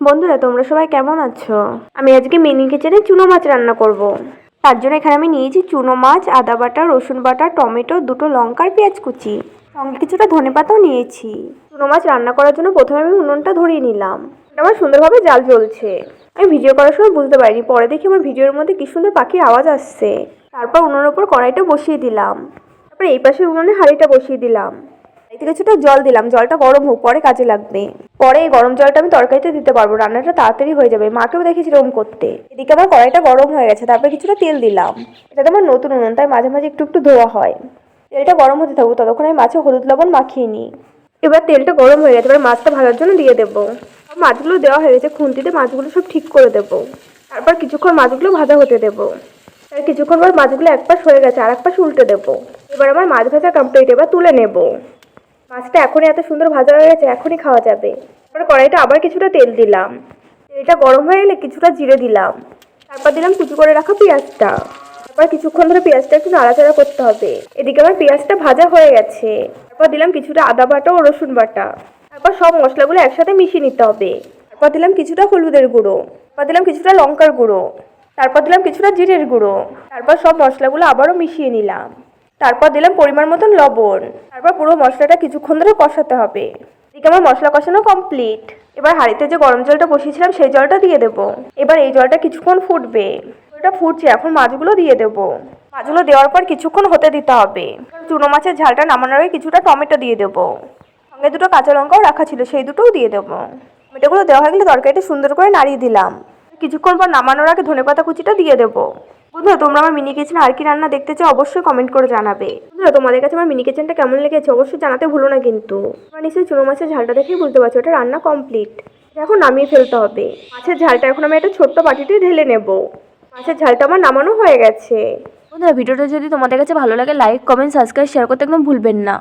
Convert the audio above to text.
বন্ধুরা, তোমরা সবাই কেমন আছো? আমি আজকে মিনি কিচেনে চুনো মাছ রান্না করব। তার জন্য এখানে আমি নিয়েছি চুনো মাছ, আদা বাটা, রসুন বাটা, টমেটো, দুটো লঙ্কার পেঁয়াজ কুচি। সঙ্গে কিছুটা ধনে পাতাও নিয়েছি। চুনো মাছ রান্না করার জন্য প্রথমে আমি উনুনটা ধরিয়ে নিলাম। আমার সুন্দরভাবে জাল জ্বলছে। আমি ভিডিও করার সময় বুঝতে পারিনি। পরে দেখি আমার ভিডিওর মধ্যে কি সুন্দর পাখির আওয়াজ আসছে। তারপর উনুনের ওপর কড়াইটা বসিয়ে দিলাম। তারপর এই পাশে উনুনে হাঁড়িটা বসিয়ে দিলাম। এতে কিছুটা জল দিলাম। জলটা গরম হোক, পরে কাজে লাগবে। পরে এই গরম জলটা আমি তরকারিতে দিতে পারব। রান্নাটা তাড়াতাড়ি হয়ে যাবে। মাকেও দেখেছি এরকম করতে। এদিকে আমার কড়াইটা গরম হয়ে গেছে। তারপর কিছুটা তেল দিলাম। এটাতে আমার নতুন উনুন, তাই মাঝে মাঝে একটু একটু ধোয়া হয়। তেলটা গরম হতে থাকুক, ততক্ষণ আমি মাছে হলুদ লবণ মাখিয়ে নিই। এবার তেলটা গরম হয়ে গেছে। এবার মাছটা ভাজার জন্য দিয়ে দেবো। মাছগুলো দেওয়া হয়ে গেছে। খুন্তিতে মাছগুলো সব ঠিক করে দেবো। তারপর কিছুক্ষণ মাছগুলো ভাজা হতে দেবো। আর কিছুক্ষণ পর মাছগুলো এক পাশ হয়ে গেছে। আর এক পাশ উল্টে দেবো। এবার আমার মাছ ভাজা কমপ্লিট এবার তুলে নেব। মাছটা এখনই এত সুন্দর ভাজা হয়ে গেছে, এখনই খাওয়া যাবে। তারপরে কড়াইটা আবার কিছুটা তেল দিলাম। তেলটা গরম হয়ে গেলে কিছুটা জিরে দিলাম। তারপর দিলাম কুচি করে রাখা পেঁয়াজটা। তারপর কিছুক্ষণ ধরে পেঁয়াজটা একটু নাড়াচাড়া করতে হবে। এদিকে আমার পেঁয়াজটা ভাজা হয়ে গেছে। তারপর দিলাম কিছুটা আদা বাটা ও রসুন বাটা। তারপর সব মশলাগুলো একসাথে মিশিয়ে নিতে হবে। তারপর দিলাম কিছুটা হলুদের গুঁড়ো। তারপর দিলাম কিছুটা লঙ্কার গুঁড়ো। তারপর দিলাম কিছুটা জিরের গুঁড়ো। তারপর সব মশলাগুলো আবারও মিশিয়ে নিলাম। তারপর দিলাম পরিমাণ মতন লবণ। তারপর পুরো মশলাটা কিছুক্ষণ ধরে কষাতে হবে। এদিকে আমার মশলা কষানো কমপ্লিট এবার হাঁড়িতে যে গরম জলটা বসিয়েছিলাম সেই জলটা দিয়ে দেবো। এবার এই জলটা কিছুক্ষণ ফুটবে। ওটা ফুটছে, এখন মাছগুলো দিয়ে দেবো। মাছগুলো দেওয়ার পর কিছুক্ষণ হতে দিতে হবে। চুনো মাছের ঝালটা নামানোর আগে কিছুটা টমেটো দিয়ে দেবো। সঙ্গে দুটো কাঁচা লঙ্কাও রাখা ছিল, সেই দুটোও দিয়ে দেবো। টমেটোগুলো দেওয়া হয়ে গেলে তরকারিটা সুন্দর করে নাড়িয়ে দিলাম। কিছুক্ষণ পর নামানোর আগে ধনেপাতা কুচিটা দিয়ে দেবো। বন্ধুরা, তোমরা আমার মিনি কিচেনে আর কি রান্না দেখতে চাও অবশ্যই কমেন্ট করে জানাবে। বন্ধুরা, তোমাদের কাছে আমার মিনি কিচেনটা কেমন লেগেছে অবশ্যই জানাতে ভুলো না কিন্তু। তোমরা নিশ্চয়ই চুনো মাছের ঝালটা দেখেই বুঝতে পারছ, ওটা রান্না কমপ্লিট এখন নামিয়ে ফেলতে হবে। মাছের ঝালটা এখন আমি একটা ছোট্ট বাটিতে ঢেলে নেব। মাছের ঝালটা আমার নামানো হয়ে গেছে। বন্ধুরা, ভিডিওটা যদি তোমাদের কাছে ভালো লাগে লাইক কমেন্ট সাবস্ক্রাইব শেয়ার করতে একদম ভুলবেন না।